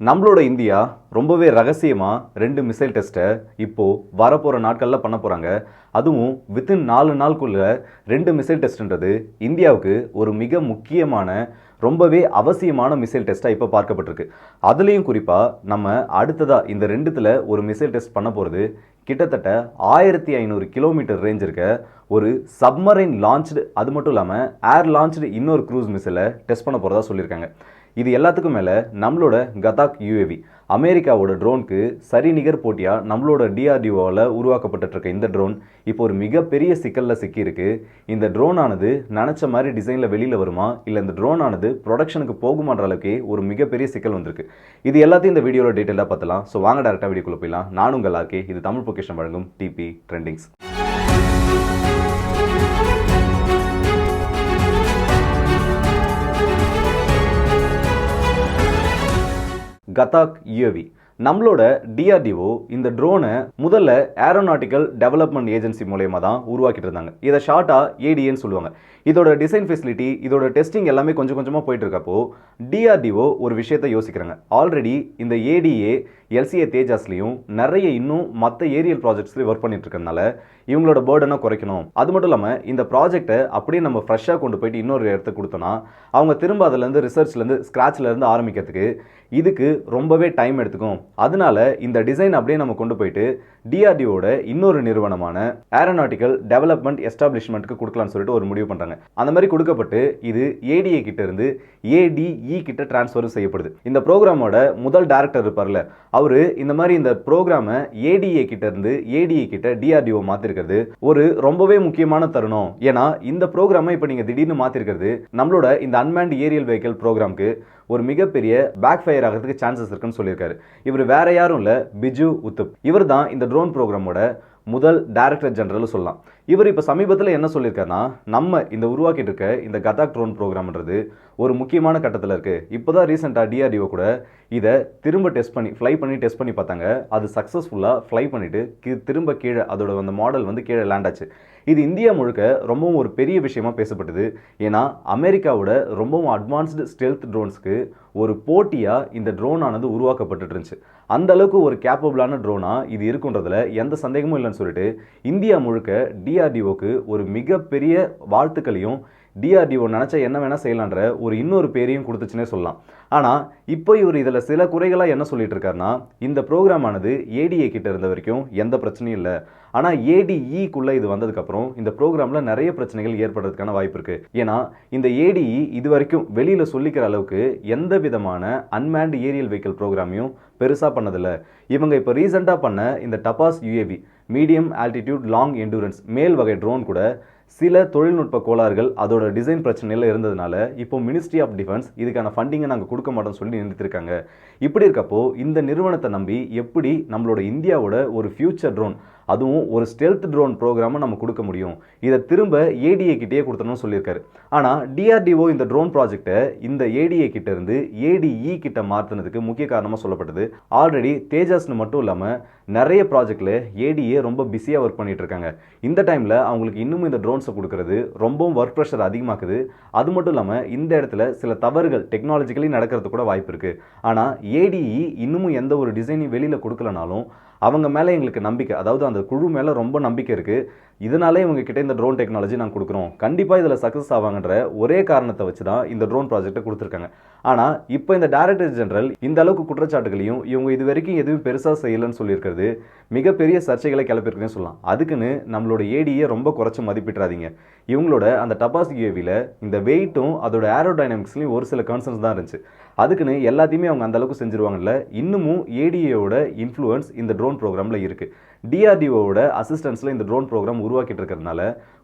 நம்மளோட இந்தியா ரொம்பவே ரகசியமாக ரெண்டு மிசைல் டெஸ்ட்டை இப்போது வரப்போகிற நாட்களில் பண்ண போகிறாங்க அதுவும் வித்தின் நாலு நாளுக்குள்ள ரெண்டு மிசைல் டெஸ்ட்ன்றது இந்தியாவுக்கு ஒரு மிக முக்கியமான ரொம்பவே அவசியமான மிசைல் டெஸ்ட்டாக இப்போ பார்க்கப்பட்டிருக்கு. அதுலேயும் குறிப்பாக நம்ம அடுத்ததாக இந்த ரெண்டுத்தில் ஒரு மிசைல் டெஸ்ட் பண்ண போகிறது கிட்டத்தட்ட ஆயிரத்தி ஐநூறு கிலோமீட்டர் ரேஞ்ச் இருக்க ஒரு சப்மரைன் லான்ச்டு அது மட்டும் இல்லாமல் ஏர் லான்ச்டு இன்னொரு க்ரூஸ் மிசைலை டெஸ்ட் பண்ண போகிறதா சொல்லியிருக்காங்க. இது எல்லாத்துக்கும் மேலே நம்மளோட கதாக் யூஏவி. அமெரிக்காவோட ட்ரோனுக்கு சரிநிகர் போட்டியாக நம்மளோட டிஆர்டிஓவில் உருவாக்கப்பட்டுருக்க இந்த ட்ரோன் இப்போ ஒரு மிகப்பெரிய சிக்கலில் சிக்கியிருக்கு. இந்த ட்ரோனானது நினச்ச மாதிரி டிசைனில் வெளியில் வருமா? இல்லை இந்த ட்ரோனானது ப்ரொடக்ஷனுக்கு போகுமான்ற அளவுக்கு ஒரு மிகப்பெரிய சிக்கல் வந்திருக்கு. இது எல்லாத்தையும் இந்த வீடியோவில் டீட்டெயிலாக பார்த்தலாம் ஸோ வாங்க டேரெக்டாக வீடியோக்குள்ளே போயிடலாம். நானும் உங்கள் ஆர்கே. இது தமிழ் பொக்கேஷன் வழங்கும் டிபி ட்ரெண்டிங்ஸ். கதாக் யூஏவி நம்மளோட டிஆர்டிஓ இந்த ட்ரோனை முதல்ல ஏரோநாட்டிக்கல் டெவலப்மெண்ட் ஏஜென்சி மூலயமா தான் உருவாக்கிட்டு இருந்தாங்க. இதை ஷார்ட்டாக ஏடிஏன்னு சொல்லுவாங்க. இதோட டிசைன் ஃபெசிலிட்டி இதோட டெஸ்டிங் எல்லாமே கொஞ்சம் கொஞ்சமாக போயிட்டு இருக்கப்போ டிஆர்டிஓ ஒரு விஷயத்தை யோசிக்கிறாங்க. ஆல்ரெடி இந்த ஏடிஏ எல்சிஏ தேஜாஸ்லையும் நிறைய இன்னும் மற்ற ஏரியல் ப்ராஜெக்ட்ஸ்லையும் ஒர்க் பண்ணிட்டு இருக்கனால இவங்களோட பேர்டனை குறைக்கணும். அது மட்டும் இல்லாமல் இந்த ப்ராஜெக்ட்டை அப்படியே நம்ம ஃப்ரெஷ்ஷாக கொண்டு போயிட்டு இன்னொரு இடத்துக்கு கொடுத்தோன்னா அவங்க திரும்ப அதுலேருந்து ரிசர்ச்லேருந்து ஸ்க்ராட்ச்லேருந்து ஆரம்பிக்கிறதுக்கு இதுக்கு ரொம்பவே டைம் எடுத்துக்கும். அதனால இந்த டிசைன் அப்படியே நம்ம கொண்டு போயிட்டு டிஆர்டிஓட இன்னொரு நிறுவனமான ஏரோநாட்டிக்கல் டெவலப்மெண்ட் எஸ்டாப்ளிஷ்மெண்ட்டுக்கு கொடுக்கலாம்னு சொல்லிட்டு ஒரு முடிவு பண்ணுறாங்க அந்த மாதிரி கொடுக்கப்பட்டு இது ஏடிஏ கிட்ட இருந்து ஏடிஇ கிட்ட டிரான்ஸ்ஃபரும் செய்யப்படுது. இந்த ப்ரோக்ராமோட முதல் டேரக்டர் இருப்பார்ல அவர் இந்த மாதிரி இந்த ப்ரோக்ராமை ஏடிஏ கிட்ட இருந்து ஏடிஏ கிட்ட டிஆர்டிஓ மாற்றிருக்கிறது ஒரு ரொம்பவே முக்கியமான தருணம். ஏன்னா இந்த ப்ரோக்ராமை இப்போ நீங்கள் திடீர்னு மாற்றிருக்கிறது நம்மளோட இந்த அன்மேண்ட் ஏரியல் வெஹிக்கல் ப்ரோக்ராம்க்கு ஒரு மிகப்பெரிய பேக் ஃபயர் ஆகிறதுக்கு சான்சஸ் இருக்குன்னு சொல்லியிருக்காரு. இவர் வேற யாரும் இல்லை பிஜு உத்துப். இவர் தான் இந்த ட்ரோன் ப்ரோக்ராமோட முதல் டைரக்டர் ஜெனரல் சொல்லலாம். இவர் இப்போ சமீபத்தில் என்ன சொல்லியிருக்காருன்னா நம்ம இந்த உருவாக்கிட்டு இருக்க இந்த கதாக் ட்ரோன் ப்ரோக்ராம்ன்றது ஒரு முக்கியமான கட்டத்தில் இருக்குது இப்போ தான் ரீசெண்டாக டிஆர்டிஓ கூட இதை திரும்ப டெஸ்ட் பண்ணி ஃப்ளை பண்ணி டெஸ்ட் பண்ணி பார்த்தாங்க. அது சக்ஸஸ்ஃபுல்லாக ஃப்ளை பண்ணிவிட்டு திரும்ப கீழே அதோட அந்த மாடல் வந்து கீழே லேண்ட் ஆச்சு. இது இந்தியா முழுக்க ரொம்பவும் ஒரு பெரிய விஷயமா பேசப்பட்டது. ஏன்னா அமெரிக்காவோட ரொம்பவும் அட்வான்ஸ்டு ஸ்டெல்த் ட்ரோன்ஸ்க்கு ஒரு போட்டியாக இந்த ட்ரோன் ஆனது உருவாக்கப்பட்டு இருந்துச்சு. அந்த அளவுக்கு ஒரு கேப்பபிளான ட்ரோனாக இது இருக்குன்றதுல எந்த சந்தேகமும் இல்லைன்னு சொல்லிட்டு இந்தியா முழுக்க டிஆர்டிஓக்கு ஒரு மிகப்பெரிய வாழ்த்துக்களையும் டிஆர்டிஓ நினச்சா என்ன வேணால் செய்யலான்ற ஒரு இன்னொரு பேரையும் கொடுத்துச்சுன்னே சொல்லலாம். ஆனால் இப்போ இவர் இதில் சில குறைகளாக என்ன சொல்லிட்டு இருக்காருன்னா இந்த ப்ரோக்ராம் ஆனது ஏடிஏ கிட்ட இருந்த வரைக்கும் எந்த பிரச்சனையும் இல்லை. ஆனால் ஏடிஇக்குள்ளே இது வந்ததுக்கப்புறம் இந்த ப்ரோக்ராமில் நிறைய பிரச்சனைகள் ஏற்படுறதுக்கான வாய்ப்பு இருக்குது ஏன்னா இந்த ஏடிஇ இது வரைக்கும் வெளியில் சொல்லிக்கிற அளவுக்கு எந்த விதமான அன்மேன்டு ஏரியல் வெஹிக்கிள் ப்ரோக்ராமையும் பெருசாக பண்ணதில்லை. இவங்க இப்போ ரீசெண்டாக பண்ண இந்த Tapas UAV medium altitude long endurance மேல் வகை ட்ரோன் கூட சில தொழில்நுட்ப கோளாறுகள் அதோட டிசைன் பிரச்சனையில் இருந்ததுனால இப்போ மினிஸ்ட்ரி ஆஃப் டிஃபென்ஸ் இதுக்கான ஃபண்டிங்கை நாங்கள் கொடுக்க மாட்டோம்னு சொல்லி நிறுத்திருக்காங்க. இப்படி இருக்கப்போ இந்த நிறுவனத்தை நம்பி எப்படி நம்மளோட இந்தியாவோட ஒரு ஃபியூச்சர் ட்ரோன் அதுவும் ஒரு ஸ்டெல்த் ட்ரோன் ப்ரோக்ராமை நம்ம கொடுக்க முடியும். இதை திரும்ப ஏடிஏ கிட்டேயே கொடுத்தணும்னு சொல்லியிருக்காரு. ஆனால் டிஆர்டிஓ இந்த ட்ரோன் ப்ராஜெக்டை இந்த ஏடிஏ கிட்ட இருந்து ஏடிஇ கிட்ட மாற்றினதுக்கு முக்கிய காரணமாக சொல்லப்பட்டது. ஆல்ரெடி தேஜஸ்னு மட்டும் இல்லாமல் நிறைய ப்ராஜெக்டில் ஏடிஏ ரொம்ப பிஸியாக ஒர்க் பண்ணிட்டு இருக்காங்க இந்த டைமில் அவங்களுக்கு இன்னும் இந்த ட்ரோன்ஸை கொடுக்கறது ரொம்பவும் ஒர்க் ப்ரெஷர் அதிகமாக்குது. அது மட்டும் இல்லாமல் இந்த இடத்துல சில தவறுகள் டெக்னாலஜிக்கலி நடக்கிறது கூட வாய்ப்பு இருக்குது ஆனால் ஏடிஇ இன்னமும் எந்த ஒரு டிசைனையும் வெளியில் கொடுக்கலனாலும் அவங்க மேலே எங்களுக்கு நம்பிக்கை. அதாவது அந்த குழு மேலே ரொம்ப நம்பிக்கை இருக்குது இதனாலே இவங்க கிட்டே இந்த ட்ரோன் டெக்னாலஜி நாங்கள் கொடுக்குறோம். கண்டிப்பாக இதில் சக்ஸஸ் ஆவாங்கன்ற ஒரே காரணத்தை வச்சு தான் இந்த ட்ரோன் ப்ராஜெக்ட்டை கொடுத்துருக்காங்க. ஆனால் இப்போ இந்த டைரக்டர் ஜெனரல் இந்த அளவுக்கு குற்றச்சாட்டுகளையும் இவங்க இது வரைக்கும் எதுவும் பெருசாக செய்யலைன்னு சொல்லியிருக்கிறது மிகப்பெரிய சர்ச்சைகளை கிளப்பியிருக்குன்னு சொல்லலாம். அதுக்குன்னு நம்மளோட ஏடியை ரொம்ப குறைச்சி மதிப்பிட்றாதீங்க இவங்களோட அந்த டபாஸ் யூஏவியில் இந்த வெயிட்டும் அதோட ஏரோடைனமிக்ஸ்லையும் ஒரு சில கன்சர்ன்ஸ் தான் இருந்துச்சு. அதுக்குன்னு எல்லாத்தையுமே அவங்க அந்த அளவுக்கு செஞ்சுருவாங்கல்ல இன்னமும் ஏடிஏயோட இன்ஃப்ளூயன்ஸ் இந்த ட்ரோன் ப்ரோக்ராமில் இருக்குது டிஆர்டிஓவோட அசிஸ்டன்ஸில் இந்த ட்ரோன் ப்ரோக்ராம் உருவாக்கிட்டு இருக்கிறதுனால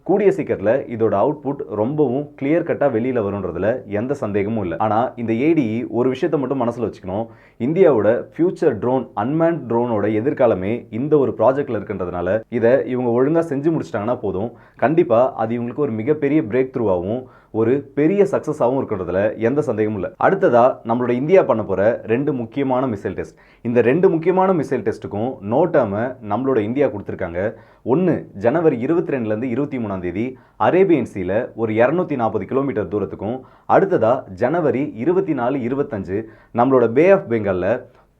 கூடிய சீக்கிரத்தில் இதோட அவுட்புட் ரொம்பவும் கிளியர் கட்டாக வெளியில் வரும்ன்றதுல எந்த சந்தேகமும் இல்லை. ஆனால் இந்த ஏடிஇ ஒரு விஷயத்தை மட்டும் மனசில் வச்சுக்கணும். இந்தியாவோட ஃபியூச்சர் ட்ரோன் அன்மேன் ட்ரோனோட எதிர்காலமே இந்த ஒரு ப்ராஜெக்டில் இருக்குன்றதுனால இதை இவங்க ஒழுங்காக செஞ்சு முடிச்சிட்டாங்கன்னா போதும். கண்டிப்பாக அது இவங்களுக்கு ஒரு மிகப்பெரிய பிரேக் த்ரூவாகவும் ஒரு பெரிய சக்ஸஸாகவும் இருக்கிறதுல எந்த சந்தேகமும் இல்லை. அடுத்ததாக நம்மளோட இந்தியா பண்ண போகிற ரெண்டு முக்கியமான மிசைல் டெஸ்ட் இந்த ரெண்டு முக்கியமான மிசைல் டெஸ்ட்டுக்கும் நோட்டாமல் நம்மளோட இந்தியா கொடுத்துருக்காங்க. ஒன்று ஜனவரி இருபத்தி ரெண்டுலேருந்து இருபத்தி மூணாம் தேதி அரேபியன் சீல ஒரு இரநூத்தி நாற்பது கிலோமீட்டர் தூரத்துக்கும் அடுத்ததா ஜனவரி இருபத்தி நாலு இருபத்தஞ்சு நம்மளோட பே ஆஃப் பெங்காலில்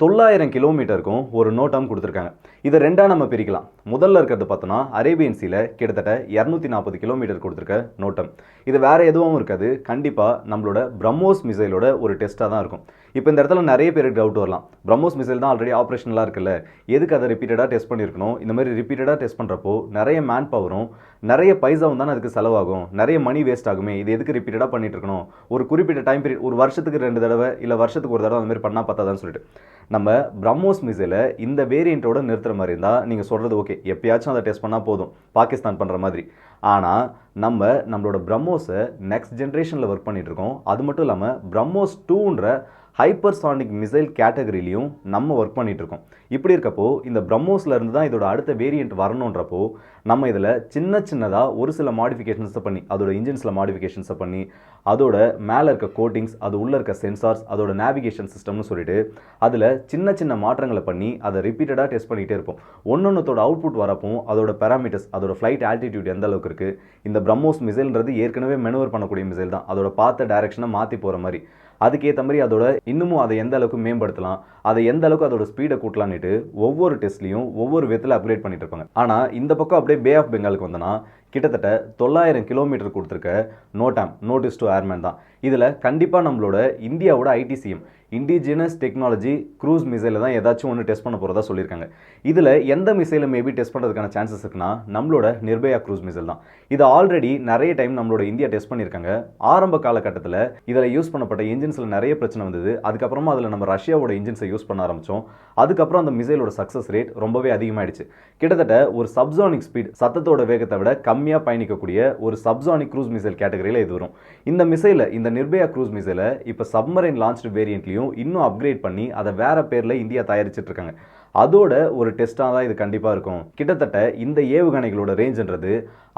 தொள்ளாயிரம் கிலோமீட்டருக்கும் ஒரு நோட்டம் கொடுத்துருக்காங்க. இதை ரெண்டாக நம்ம பிரிக்கலாம். முதல்ல இருக்கிறது பார்த்தோன்னா அரேபியன் சீல கிட்டத்தட்ட இரநூத்தி நாற்பது கிலோமீட்டர் கொடுத்துருக்க நோட்டம். இது வேற எதுவும் இருக்காது. கண்டிப்பாக நம்மளோட பிரம்மோஸ் மிசைலோட ஒரு டெஸ்ட்டாக தான் இருக்கும். இப்போ இந்த இடத்துல நிறைய பேருக்கு டவுட் வரலாம். பிரம்மோஸ் மிசைல் தான் ஆல்ரெடி ஆப்ரேஷனலாக இருக்குல்ல. எதுக்கு அதை ரிப்பீட்டடாக டெஸ்ட் பண்ணியிருக்கணும் இந்த மாதிரி ரிப்பீட்டடாக டெஸ்ட் பண்ணுறப்போ நிறைய மேன் பவரும் நிறைய பைசாவும் தானே அதுக்கு செலவாகும். நிறைய மணி வேஸ்ட் ஆகுமே. இது எதுக்கு ரிப்பீட்டடாக பண்ணிட்டு இருக்கணும்? ஒரு குறிப்பிட்ட டைம் பீரியட் ஒரு வருஷத்துக்கு ரெண்டு தடவை இல்லை வருஷத்துக்கு ஒரு தடவை அந்த மாதிரி பண்ணால் பார்த்தாதான்னு சொல்லிட்டு. நம்ம பிரம்மோஸ் மிசைலை இந்த வேரியண்ட்டோட நிறுத்துற மாதிரி இருந்தால் நீங்கள் சொல்கிறது ஓகே எப்பயாச்சும் அதை டெஸ்ட் பண்ணால் போதும். பாகிஸ்தான் பண்ணுற மாதிரி. ஆனால் நம்ம நம்மளோட பிரம்மோஸை நெக்ஸ்ட் ஜென்ரேஷனில் ஒர்க் பண்ணிகிட்ருக்கோம் இருக்கோம். அது மட்டும் இல்லாமல் பிரம்மோஸ் டூன்ற ஹைப்பர்சானிக் மிசைல் கேட்டகரிலையும் நம்ம ஒர்க் பண்ணிகிட்ருக்கோம் இருக்கோம் இப்படி இருக்கப்போ இந்த பிரம்மோஸ்லேருந்து தான் இதோட அடுத்த வேரியண்ட் வரணுன்றப்போ நம்ம இதில் சின்ன சின்னதாக ஒரு சில மாடிஃபிகேஷன்ஸை பண்ணி அதோட இன்ஜின்ஸில் மாடிஃபிகேஷன்ஸை பண்ணி அதோட மேலே இருக்க கோட்டிங்ஸ் அது உள்ளே இருக்க சென்சார்ஸ் அதோட நேவிகேஷன் சிஸ்டம்னு சொல்லிட்டு அதில் சின்ன சின்ன மாற்றங்களை பண்ணி அதை ரிப்பீட்டடாக டெஸ்ட் பண்ணிகிட்டே இருப்போம். ஒன்னொன்னத்தோட அவுட்புட் வரப்போ அதோட பேராமீட்டர்ஸ் அதோட ஃப்ளைட் ஆல்டிடியூட் எந்த அளவுக்கு இருக்குது இந்த பிரம்மோஸ் மிசைல்ன்றது ஏற்கனவே மெனுவர் பண்ணக்கூடிய மிசைல் தான். அதோட பார்த்த டேரெக்ஷனை மாற்றி போகிற மாதிரி. அதுக்கேற்ற மாதிரி அதோட இன்னமும் அதை எந்த அளவுக்கு மேம்படுத்தலாம் அதை எந்த அளவுக்கு அதோட ஸ்பீடை கூட்டலான்னுட்டு ஒவ்வொரு டெஸ்ட்லையும் ஒவ்வொரு விதத்தில் அப்கிரேட் பண்ணிட்டு இருப்பாங்க. ஆனால் இந்த பக்கம் அப்படியே பே ஆஃப் பெங்காலுக்கு வந்தோன்னா கிட்டத்தட்ட தொள்ளாயிரம் கிலோமீட்டர் கொடுத்துருக்க நோட்டாம் நோட்டீஸ் டு ஏர்மேன் தான். இதில் கண்டிப்பாக நம்மளோட இந்தியாவோட ஐடிசிஎம் இண்டிஜினஸ் டெக்னாலஜி க்ரூஸ் மிசைலில் தான் ஏதாச்சும் ஒன்று டெஸ்ட் பண்ண போகிறதா சொல்லியிருக்காங்க. இதில் எந்த மிசைலை மேபி டெஸ்ட் பண்ணுறதுக்கான சான்சஸ் இருக்குன்னா நம்மளோட நிர்பயா க்ரூஸ் மிசைல் தான். இது ஆல்ரெடி நிறைய டைம் நம்மளோட இந்தியா டெஸ்ட் பண்ணியிருக்காங்க. ஆரம்ப காலகட்டத்தில் இதில் யூஸ் பண்ணப்பட்ட இன்ஜின்ஸில் நிறைய பிரச்சனை வந்தது. அதுக்கப்புறமா அதில் நம்ம ரஷ்யாவோட இன்ஜின்ஸை யூஸ் பண்ண ஆரம்பித்தோம் அதுக்கப்புறம் அந்த மிசைலோட சக்ஸஸ் ரேட் ரொம்பவே அதிகமாயிடுச்சு. கிட்டத்தட்ட ஒரு சப்சானிக் ஸ்பீட் சத்தத்தோட வேகத்தை விட கம்மியாக பயணிக்கக்கூடிய ஒரு சப்சானிக் க்ரூஸ் மிசைல் கேட்டகரியில் இது வரும். இந்த மிசைலை இந்த நிர்பயா க்ரூஸ் மிசைலை இப்போ சப்மரைன் லான்ச்டு வேரியண்ட்லையும் இன்னும் அப்கிரேட் பண்ணி அதை வேற பேரில் இந்தியா தயாரிச்சிட்டு இருக்காங்க. அதோட ஒரு டெஸ்ட்டாக தான் இது கண்டிப்பாக இருக்கும். கிட்டத்தட்ட இந்த ஏவுகணைகளோட ரேஞ்சுன்றது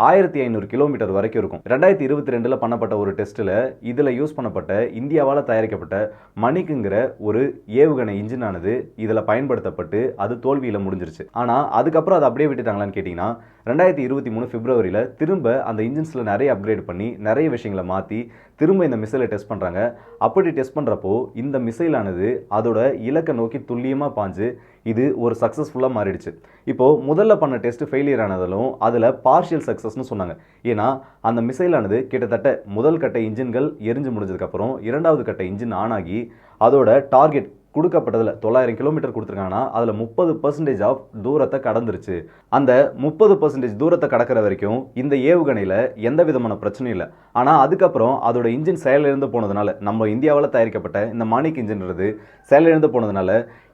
ஆயிரத்தி ஐநூறு கிலோமீட்டர் வரைக்கும் இருக்கும். ரெண்டாயிரத்தி இருபத்தி ரெண்டில் பண்ணப்பட்ட ஒரு டெஸ்ட்டில் இதில் யூஸ் பண்ணப்பட்ட இந்தியாவால் தயாரிக்கப்பட்ட மணிக்குங்கிற ஒரு ஏவுகணை இன்ஜினானது இதில் பயன்படுத்தப்பட்டு அது தோல்வியில் முடிஞ்சிருச்சு. ஆனால் அதுக்கப்புறம் அதை அப்படியே விட்டுட்டாங்களான்னு கேட்டிங்கன்னா ரெண்டாயிரத்தி இருபத்தி மூணு பிப்ரவரியில் திரும்ப அந்த இன்ஜின்ஸில் நிறைய அப்கிரேட் பண்ணி நிறைய விஷயங்களை மாற்றி திரும்ப இந்த மிசைலை டெஸ்ட் பண்ணுறாங்க அப்படி டெஸ்ட் பண்ணுறப்போ இந்த மிசைலானது அதோட இலக்கை நோக்கி துல்லியமாக பாஞ்சு இது ஒரு சக்ஸஸ்ஃபுல்லாக மாறிடுச்சு. இப்போது முதல்ல பண்ண டெஸ்ட் ஃபெயிலியர் ஆனதிலும் அதில் பார்ஷியல் சக்ஸஸ்னு சொன்னாங்க. ஏன்னா அந்த மிசைலானது கிட்டத்தட்ட முதல் கட்ட இன்ஜின்கள் எரிஞ்சு முடிஞ்சதுக்கப்புறம் இரண்டாவது கட்ட இன்ஜின் ஆன் ஆகி அதோட டார்கெட் கொடுக்கப்பட்டதில் தொள்ளாயிரம் கிலோமீட்டர் கொடுத்துருக்காங்கன்னா அதில் முப்பது பர்சன்டேஜ் ஆஃப் தூரத்தை கடந்துருச்சு. அந்த முப்பது பர்சன்டேஜ் தூரத்தை கடக்கிற வரைக்கும் இந்த ஏவுகணையில் எந்த விதமான பிரச்சனையும் இல்லை. ஆனால் அதுக்கப்புறம் அதோட இன்ஜின் செயலிழந்து போனதுனால நம்ம இந்தியாவில் தயாரிக்கப்பட்ட இந்த மானிக் இன்ஜின்றது செயலிழந்து போனதுனால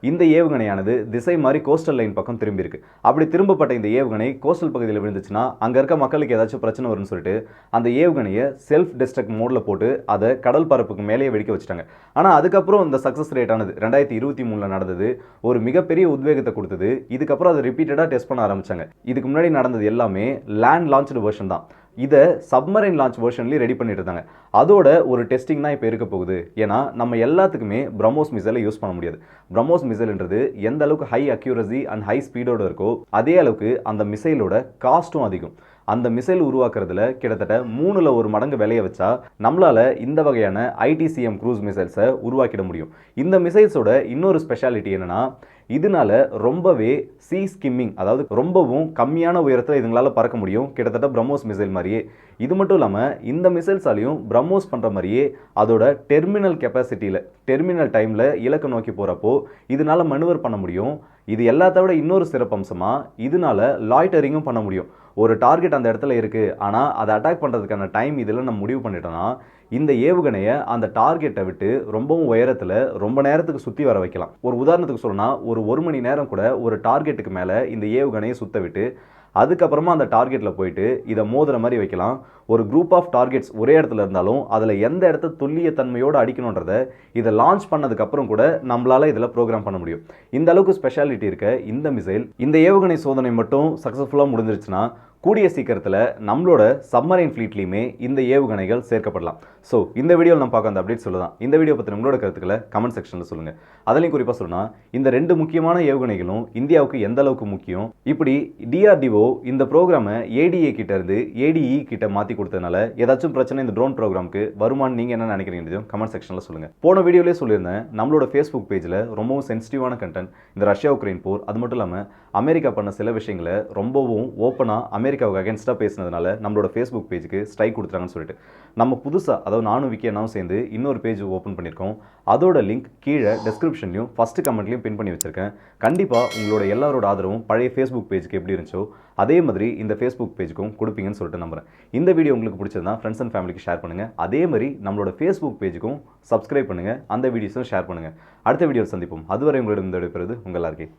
இந்த ஏவுகணையானது திசை மாதிரி கோஸ்டல் லைன் பக்கம் திரும்பியிருக்கு. அப்படி திரும்பப்பட்ட இந்த ஏவுகணை கோஸ்டல் பகுதியில் விழுந்துச்சுன்னா அங்கே இருக்க மக்களுக்கு ஏதாச்சும் பிரச்சனை வரும்னு சொல்லிட்டு அந்த ஏவுகணையை செல்ஃப் டிஸ்ட்ரக்ட் மோடில் போட்டு அதை கடல் பரப்புக்கு மேலேயே வெடிக்க வச்சுட்டாங்க. ஆனால் அதுக்கப்புறம் இந்த சக்ஸஸ் ரேட் ஆனது ரெண்டாயிரத்தி இருபத்தி மூணில் நடந்தது ஒரு மிகப்பெரிய உத்வேகத்தை கொடுத்தது. இதுக்கப்புறம் அதை ரிப்பீட்டடாக டெஸ்ட் பண்ண ஆரம்பித்தாங்க இதுக்கு முன்னாடி நடந்தது எல்லாமே லேண்ட் லான்ச்டு வெர்ஷன் தான். இதை சப்மரைன் லான்ச் வேர்ஷன்லேயும் ரெடி பண்ணிட்டு இருந்தாங்க. அதோட ஒரு டெஸ்டிங் தான் இப்போ இருக்க போகுது. ஏன்னா நம்ம எல்லாத்துக்குமே பிரம்மோஸ் மிசைலை யூஸ் பண்ண முடியாது. பிரம்மோஸ் மிசைல்ன்றது எந்த அளவுக்கு ஹை அக்யூரசி அண்ட் ஹை ஸ்பீடோட இருக்கோ அதே அளவுக்கு அந்த மிசைலோட காஸ்ட்டும் அதிகம். அந்த மிசைல் உருவாக்குறதுல கிட்டத்தட்ட மூணுல ஒரு மடங்கு விளைய வச்சா நம்மளால இந்த வகையான ஐடிசிஎம் க்ரூஸ் மிசைல்ஸை உருவாக்கிட முடியும். இந்த மிசைல்ஸோட இன்னொரு ஸ்பெஷாலிட்டி என்னன்னா இதனால ரொம்பவே சி ஸ்கிம்மிங் அதாவது ரொம்பவும் கம்மியான உயரத்தில் இதுங்களால் பறக்க முடியும். கிட்டத்தட்ட பிரம்மோஸ் மிசைல் மாதிரியே. இது மட்டும் இல்லாமல் இந்த மிசைல்ஸாலையும் பிரம்மோஸ் பண்ணுற மாதிரியே அதோட டெர்மினல் கெப்பாசிட்டியில் டெர்மினல் டைமில் இலக்கு நோக்கி போகிறப்போ இதனால மனுவர் பண்ண முடியும். இது எல்லாத்த விட இன்னொரு சிறப்பம்சமாக இதனால லாய்டரிங்கும் பண்ண முடியும். ஒரு டார்கெட் அந்த இடத்துல இருக்குது ஆனால் அதை அட்டாக் பண்ணுறதுக்கான டைம் இதில் நம்ம முடிவு பண்ணிட்டோம்னா இந்த ஏவுகணையை அந்த டார்கெட்டை விட்டு ரொம்பவும் உயரத்தில் ரொம்ப நேரத்துக்கு சுற்றி வர வைக்கலாம். ஒரு உதாரணத்துக்கு சொல்லணும்னா ஒரு ஒரு மணி நேரம் கூட ஒரு டார்கெட்டுக்கு மேலே இந்த ஏவுகணையை சுத்த விட்டு அதுக்கப்புறமா அந்த டார்கெட்டில் போயிட்டு இதை மோதுற மாதிரி வைக்கலாம். ஒரு குரூப் ஆஃப் டார்கெட்ஸ் ஒரே இடத்துல இருந்தாலும் அதில் எந்த இடத்த துல்லிய தன்மையோடு அடிக்கணுன்றத இதை லான்ச் பண்ணதுக்கப்புறம் கூட நம்மளால் இதில் ப்ரோக்ராம் பண்ண முடியும். இந்த அளவுக்கு ஸ்பெஷாலிட்டி இருக்க இந்த மிசைல் இந்த ஏவுகணை சோதனை மட்டும் சக்ஸஸ்ஃபுல்லாக முடிஞ்சிருச்சுன்னா கூடிய சீக்கிரத்தில் நம்மளோட சப்மரைன் ஃப்ளீட்லையுமே இந்த ஏவுகணைகள் சேர்க்கப்படலாம். ஸோ இந்த வீடியோவில் நம்ம பார்க்க அந்த அப்டேட் சொல்லலாம் இந்த வீடியோ பற்றி உங்களோட கருத்துக்களை கமெண்ட் செக்ஷனில் சொல்லுங்கள் அதிலையும் குறிப்பாக சொல்லணும் இந்த ரெண்டு முக்கியமான ஏவுகணைகளும் இந்தியாவுக்கு எந்த அளவுக்கு முக்கியம்? இப்படி டிஆர்டிஓ இந்த ப்ரோக்ராமை ஏடிஏ கிட்டேருந்து ஏடிஇ கிட்ட மாற்றி கொடுத்ததுனால ஏதாச்சும் பிரச்சனை இந்த ட்ரோன் ப்ரோக்ராமுக்கு வருமானு நீங்கள் என்ன நினைக்கிறீங்க கமெண்ட் செக்ஷனில் சொல்லுங்கள் போன வீடியோலேயே சொல்லியிருந்தேன் நம்மளோட ஃபேஸ்புக் பேஜில் ரொம்பவும் சென்சிட்டிவான கண்டென்ட் இந்த ரஷ்யா உக்ரைன் போர் அது மட்டும் இல்லாமல் அமெரிக்கா பண்ண சில விஷயங்களை ரொம்பவும் ஓப்பனாக அமெரிக்காவுக்கு அகேன்ஸ்டாக பேசினதுனால நம்மளோட ஃபேஸ்புக் பேஜுக்கு ஸ்ட்ரைக் கொடுத்துறாங்கன்னு சொல்லிட்டு. நம்ம புதுசாக அதாவது நானும் விக்கியனாவும் சேர்ந்து இன்னொரு பேஜ் ஓப்பன் பண்ணியிருக்கோம். அதோட லிங்க் கீழே டெஸ்கிரிப்ஷன்லையும் ஃபஸ்ட்டு கமெண்ட்லையும் பின் பண்ணி வச்சிருக்கேன். கண்டிப்பாக உங்களோட எல்லாரோட ஆதரவும் பழைய ஃபேஸ்புக் பேஜுக்கு எப்படி இருந்துச்சோ அதே மாதிரி இந்த ஃபேஸ்புக் பேஜுக்கும் கொடுப்பீங்கன்னு சொல்லிட்டு நம்புறேன். இந்த வீடியோ உங்களுக்கு பிடிச்சதுன்னா ஃப்ரெண்ட்ஸ் அண்ட் ஃபேமிலிக்கு ஷேர் பண்ணுங்கள் அதே மாதிரி நம்மளோட ஃபேஸ்புக் பேஜுக்கும் சப்ஸ்கிரைப் பண்ணுங்கள் அந்த வீடியோஸும் ஷேர் பண்ணுங்கள் அடுத்த வீடியோ சந்திப்போம். அதுவரை உங்களிடம் இந்த விடைபெறுவது உங்கள் எல்லாருக்கே